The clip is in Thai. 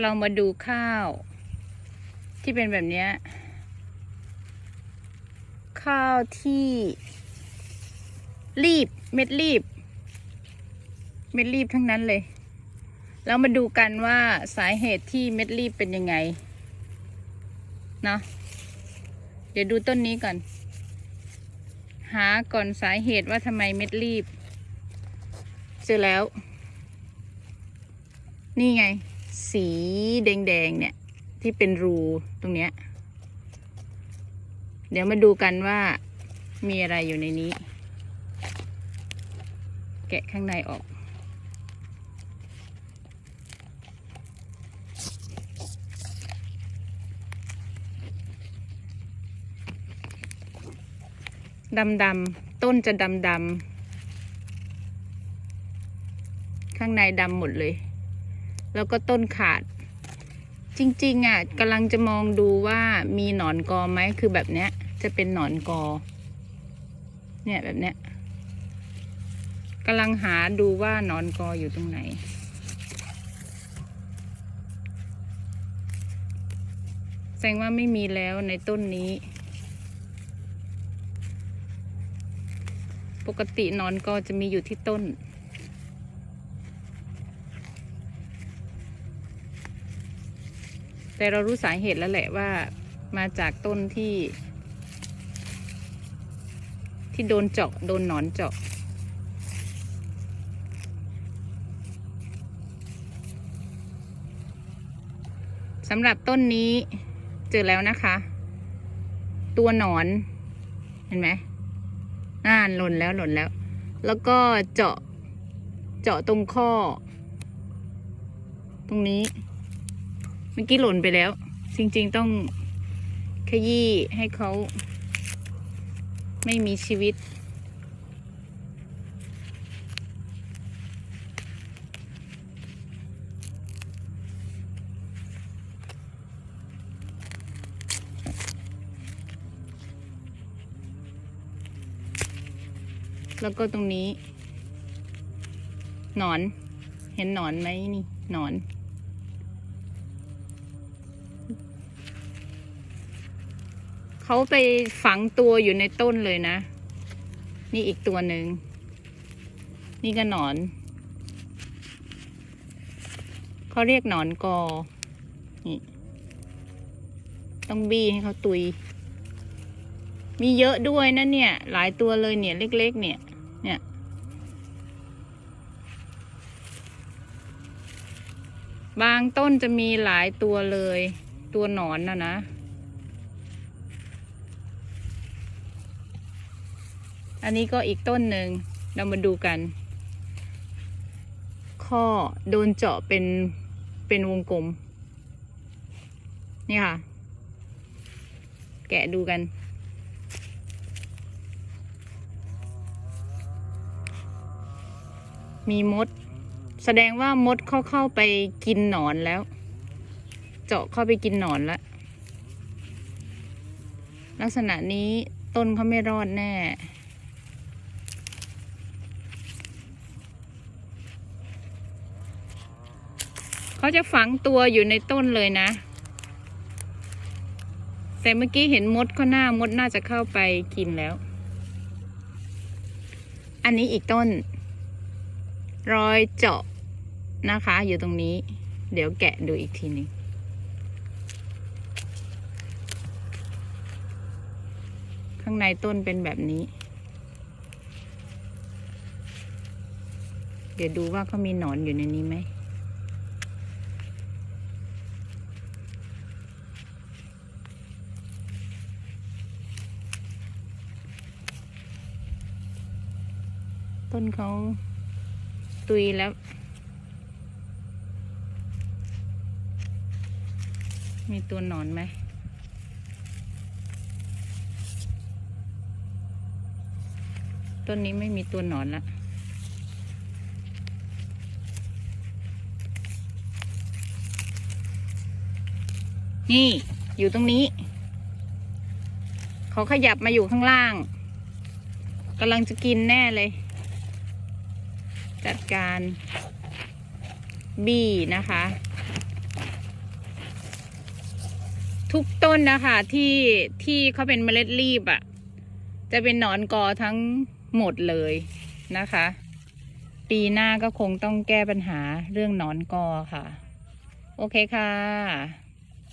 เรามาดูข้าว ที่เป็นแบบนี้ ข้าวที่ รีบเม็ดรีบ เม็ดรีบทั้งนั้นเลย เรามาดูกันว่าสาเหตุที่เม็ดรีบเป็นยังไงเนาะเดี๋ยวดูต้นนี้ก่อน หาก่อนสาเหตุว่าทำไมเม็ดรีบ เจอแล้ว นี่ไง สีแดงๆเนี่ย ที่เป็นรูตรงเนี้ย เดี๋ยวมาดูกันว่ามีอะไรอยู่ในนี้ แกะข้างในออก ดำดำๆต้นจะดำดำๆ ข้างในดำหมดเลย แล้วก็ต้นขาด จริงๆอะกำลังจะมองดูว่ามีหนอนกอไหมคือแบบเนี้ย จะเป็นหนอนกอ เนี่ยแบบเนี้ยกำลังหาดูว่าหนอนกออยู่ตรงไหน แสดงว่าไม่มีแล้วในต้นนี้ ปกติหนอนกอจะมีอยู่ที่ต้น แต่เรารู้สาเหตุแล้วแหละว่ามาจากต้นที่ ที่โดนเจาะโดนหนอนเจาะ สำหรับต้นนี้เจอแล้วนะคะ ตัวหนอน เห็นไหมน่านหล่นแล้วหล่นแล้ว แล้วก็เจาะเจาะตรงข้อ ตรงนี้ มื่อกี้หล่นไปแล้ว จริง ๆ ต้องขยี้ให้เขาไม่มีชีวิต แล้วก็ตรงนี้ หนอน เห็นหนอนไหมนี่ หนอน เขาไปฝังตัวอยู่ในต้นเลยนะ นี่อีกตัวหนึ่ง นี่ก็หนอน เขาเรียกหนอนกอ นี่ ต้องบี้ให้เขาตุย มีเยอะด้วยนะเนี่ย หลายตัวเลยเนี่ย เล็ก ๆ เนี่ย เนี่ยบางต้นจะมีหลายตัวเลย ตัวหนอนนะนะ อันนี้ก็อีกต้นหนึ่งเรามาดูกัน ข้อโดนเจาะเป็นเป็นวงกลม นี่ค่ะ แกะดูกัน มีมด แสดงว่ามดเข้าเข้าไปกินหนอนแล้ว เจาะเข้าไปกินหนอนแล้วลักษณะนี้ต้นเขาไม่รอดแน่ เขาจะฝังตัวอยู่ในต้นเลยนะ แต่เมื่อกี้เห็นมดเขาหน้ามดน่าจะเข้าไปกินแล้ว อันนี้อีกต้น รอยเจาะนะคะ อยู่ตรงนี้ เดี๋ยวแกะดูอีกทีนึงข้างในต้นเป็นแบบนี้ เดี๋ยวดูว่าเขามีหนอนอยู่ในนี้ไหม ต้นเขาตุยแล้ว มีตัวหนอนไหมต้นนี้ไม่มีตัวหนอนละนี่ อยู่ตรงนี้ เขาขยับมาอยู่ข้างล่างกำลังจะกินแน่เลย จัดการบีนะคะ ทุกต้นนะคะที่ที่เขาเป็นเมล็ดรีบอะ่ะ จะเป็นหนอนกอทั้งหมดเลยนะคะ ปีหน้าก็คงต้องแก้ปัญหาเรื่องหนอนกอค่ะ โอเคค่ะ